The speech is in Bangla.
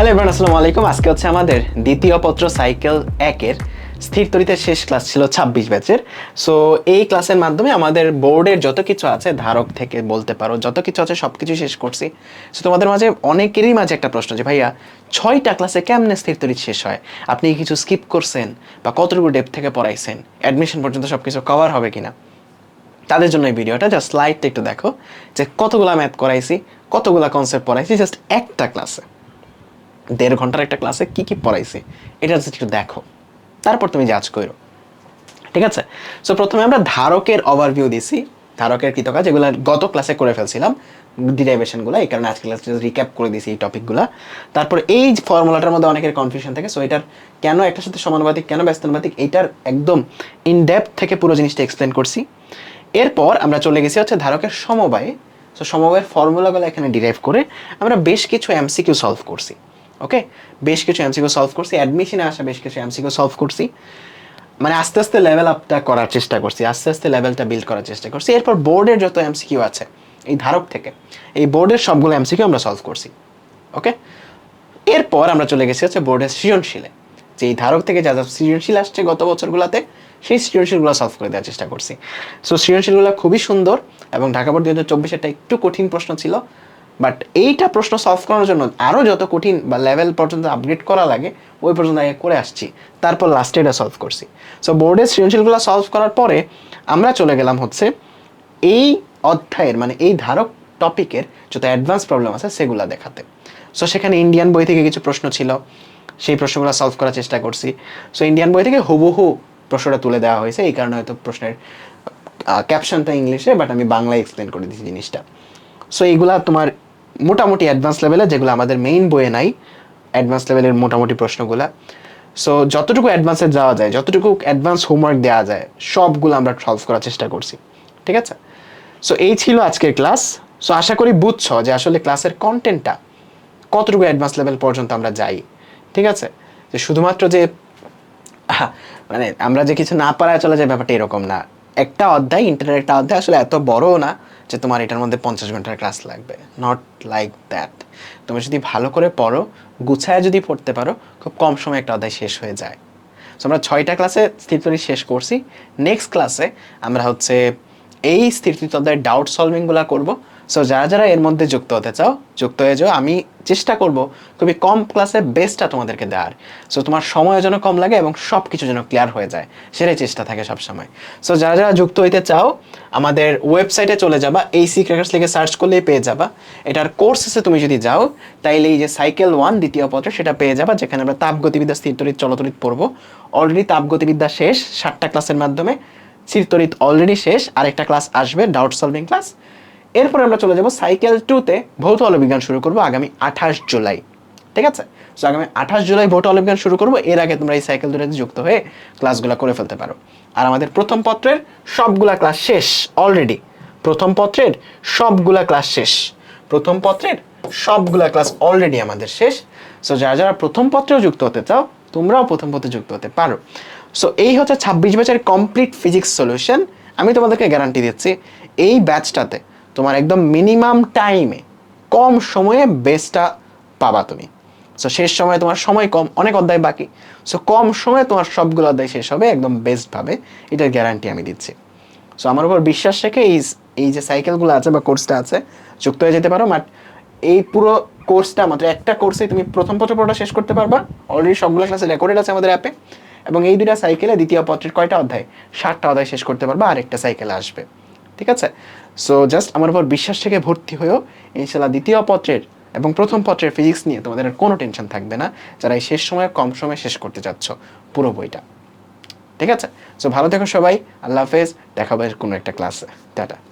হ্যালো এবার আসসালামু আলাইকুম। আজকে হচ্ছে আমাদের দ্বিতীয় পত্র সাইকেল একের স্থির তরিতের শেষ ক্লাস ছিল ছাব্বিশ ব্যাচের। সো এই ক্লাসের মাধ্যমে আমাদের বোর্ডের যত কিছু আছে ধারক থেকে বলতে পারো, যত কিছু আছে সব কিছু শেষ করছি। সো তোমাদের মাঝে অনেকেরই মাঝে একটা প্রশ্ন যে, ভাইয়া, ছয়টা ক্লাসে কেমনে স্থির তরিত শেষ হয়? আপনি কিছু স্কিপ করছেন বা কতটুকু ডেপ থেকে পড়াইছেন? অ্যাডমিশন পর্যন্ত সব কিছু কভার হবে কিনা? তাদের জন্য এই ভিডিওটা জাস্ট স্লাইডটা একটু দেখো যে কতগুলা ম্যাথ করাইছি, কতগুলা কনসেপ্ট পড়াইছি জাস্ট একটা ক্লাসে দেড় ঘণ্টার একটা ক্লাসে কি কি পড়াইছি, এটা একটু দেখো। তারপর তুমি জাজ করো। ঠিক আছে? সো প্রথমে আমরা ধারকের ওভারভিউ দিছি। ধারকের কৃতকাজ যেগুলো গত ক্লাসে করে ফেলছিলাম। ডিরাইভেশনগুলো এই কারণে আজকে ক্লাসে রিক্যাপ করে দিয়েছি এই টপিকগুলো তারপর এই ফর্মুলাটার মধ্যে অনেকের কনফিউশন থাকে সো এটার কেন একটার সাথে সমানুপাতিক, কেন ব্যস্তানুপাতিক, এইটার একদম ইন ডেপথ থেকে পুরো জিনিসটা এক্সপ্লেন করছি। এরপর আমরা চলে গেছি হচ্ছে ধারকের সমবায়ে। সো সমবায়ের ফর্মুলাগুলো এখানে ডিরাইভ করে আমরা বেশ কিছু এমসিকিউ সলভ করছি। ওকে বেশ কিছু এমসিকিউ সলভ করছি অ্যাডমিশনে আসা বেশ কিছু এমসিকিউ সলভ করছি। মানে আস্তে আস্তে লেভেল আপটা করার চেষ্টা করছি, আস্তে আস্তে লেভেলটা বিল্ড করার চেষ্টা করছি। এরপর বোর্ডের যত এমসিকিউ আছে, এই ধারক থেকে, এই বোর্ডের সবগুলো এমসিকিউ আমরা সলভ করছি। ওকে এরপর আমরা চলে গেছি হচ্ছে বোর্ডের সৃজনশীলে। যে এই ধারক থেকে যা যা সৃজনশীল আসছে গত বছরগুলোতে, সেই সৃজনশীলগুলো সলভ করে দেওয়ার চেষ্টা করছি। সো সৃজনশীলগুলো খুবই সুন্দর এবং ঢাকা বোর্ড দুই হাজার চব্বিশেরটা একটু কঠিন প্রশ্ন ছিল বাট এইটা প্রশ্ন সলভ করার জন্য আরও যত কঠিন বা লেভেল পর্যন্ত আপগ্রেড করা লাগে, ওই পর্যন্ত আগে করে আসছি। তারপর লাস্টে এটা সলভ করছি। সো বোর্ডের সৃজনশীলগুলো সলভ করার পরে আমরা চলে গেলাম হচ্ছে এই অধ্যায়ের মানে এই ধারক টপিকের যত অ্যাডভান্স প্রবলেম আছে সেগুলো দেখাতে। সো সেখানে ইন্ডিয়ান বই থেকে কিছু প্রশ্ন ছিল। সেই প্রশ্নগুলো সলভ করার চেষ্টা করছি। সো ইন্ডিয়ান বই থেকে হুবহু প্রশ্নটা তুলে দেওয়া হয়েছে। এই কারণে হয়তো প্রশ্নের ক্যাপশনটা ইংলিশে বাট আমি বাংলায় এক্সপ্লেন করে দিচ্ছি জিনিসটা। সো এইগুলা তোমার মোটামুটি অ্যাডভান্স লেভেলে যেগুলো আমাদের মেইন বইয়ে নাই অ্যাডভান্স লেভেলের মোটামুটি প্রশ্নগুলা। সো যতটুকু অ্যাডভান্সে যাওয়া যায়, যতটুকু অ্যাডভান্স হোমওয়ার্ক দেওয়া যায়, সবগুলো আমরা সলভ করার চেষ্টা করছি। ঠিক আছে? সো এই ছিল আজকের ক্লাস সো আশা করি বুঝছ যে আসলে ক্লাসের কন্টেন্টটা কতটুকু অ্যাডভান্স লেভেল পর্যন্ত আমরা যাই। ঠিক আছে? যে শুধুমাত্র যে মানে আমরা যে কিছু না পারায় চলে যায়, ব্যাপারটা এরকম না। একটা অধ্যায় ইন্টারনেট একটা অধ্যায় আসলে এত বড়ও না। যে তোমার এটার মধ্যে পঞ্চাশ ঘণ্টার ক্লাস লাগবে। নট লাইক দ্যাট তুমি যদি ভালো করে পড়ো, গুছায় যদি পড়তে পারো, খুব কম সময় একটা অধ্যায় শেষ হয়ে যায়। সো আমরা ছয়টা ক্লাসে স্থিরতরি শেষ করছি। নেক্সট ক্লাসে আমরা হচ্ছে এই স্থিরতরি অধ্যায়ের ডাউট সলভিংগুলো করব। সো যারা যারা এর মধ্যে যুক্ত হতে চাও, যুক্ত হয়ে যাও, আমি চেষ্টা করব খুবই কম ক্লাসে বেস্টটা তোমাদেরকে দেওয়ার। সো তোমার সময় যেন কম লাগে এবং সব কিছু যেন ক্লিয়ার হয়ে যায়। সেটাই চেষ্টা থাকে সব সময় সো যারা যারা যুক্ত হইতে চাও, আমাদের ওয়েবসাইটে চলে যাবা এই সি লিখে সার্চ করলেই পেয়ে যাবা। এটার কোর্সেসে তুমি যদি যাও, তাইলে এই যে সাইকেল ওয়ান দ্বিতীয় পত্র সেটা পেয়ে যাবা, যেখানে আমরা তাপগতিবিদ্যা স্থিরতরিত চলতরিত পড়ব। অলরেডি তাপগতিবিদ্যা শেষ ষাটটা ক্লাসের মাধ্যমে স্থিরতরিত অলরেডি শেষ, আরেকটা ক্লাস আসবে ডাউট সলভিং ক্লাস এরপর আমরা চলে যাব সাইকেল টুতে ভৌত বিজ্ঞান শুরু করব আগামী আঠাশ জুলাই, ঠিক আছে? সো আগামী আঠাশ জুলাই ভৌত বিজ্ঞান শুরু করব, এর আগে তোমরা এই সাইকেল দুটাতে যুক্ত হয়ে ক্লাসগুলো করে ফেলতে পারো। আর আমাদের প্রথম পত্রের সবগুলা ক্লাস শেষ অলরেডি প্রথম পত্রের সবগুলা ক্লাস শেষ। প্রথম পত্রের সবগুলা ক্লাস অলরেডি আমাদের শেষ। সো যারা যারা প্রথম পত্রেও যুক্ত হতে চাও, তোমরাও প্রথম পত্রে যুক্ত হতে পারো। সো এই হচ্ছে ছাব্বিশ ব্যাচের কমপ্লিট ফিজিক্স সলিউশন আমি তোমাদেরকে গ্যারান্টি দিচ্ছি, এই ব্যাচটাতে তোমার একদম মিনিমাম টাইমে কম সময়ে বেস্টটা পাবা তুমি। সো শেষ সময়ে তোমার সময় কম, অনেক অধ্যায় বাকি। সো কম সময়ে তোমার সবগুলো অধ্যায় শেষ হবে, একদম বেস্টভাবে এটার গ্যারান্টি আমি দিচ্ছি। সো আমার উপর বিশ্বাস রেখে এই এই যে সাইকেলগুলো আছে বা কোর্সটা আছে, যুক্ত হয়ে যেতে পারো। বাট এই পুরো কোর্সটা মাত্র একটা কোর্সে তুমি প্রথম পত্র পড়াটা শেষ করতে পারবা। অলরেডি সবগুলো ক্লাসে রেকর্ডেড আছে আমাদের অ্যাপে এবং এই দুটা সাইকেলে দ্বিতীয় পত্রের কয়টা অধ্যায়? ষাটটা অধ্যায় শেষ করতে পারবা আর একটা সাইকেলে আসবে। ঠিক আছে? সো জাস্ট আমার উপর বিশ্বাস থেকে ভর্তি হয়েও ইনশাল্লাহ দ্বিতীয় পত্রের এবং প্রথম পত্রের ফিজিক্স নিয়ে তোমাদের আর কোনো টেনশন থাকবে না, যারা এই শেষ সময়ে, কম সময়ে শেষ করতে চাচ্ছ, পুরো বইটা। ঠিক আছে? সো ভালো থেকো সবাই, আল্লাহ হাফেজ দেখাবে কোনো একটা ক্লাসে টাটা।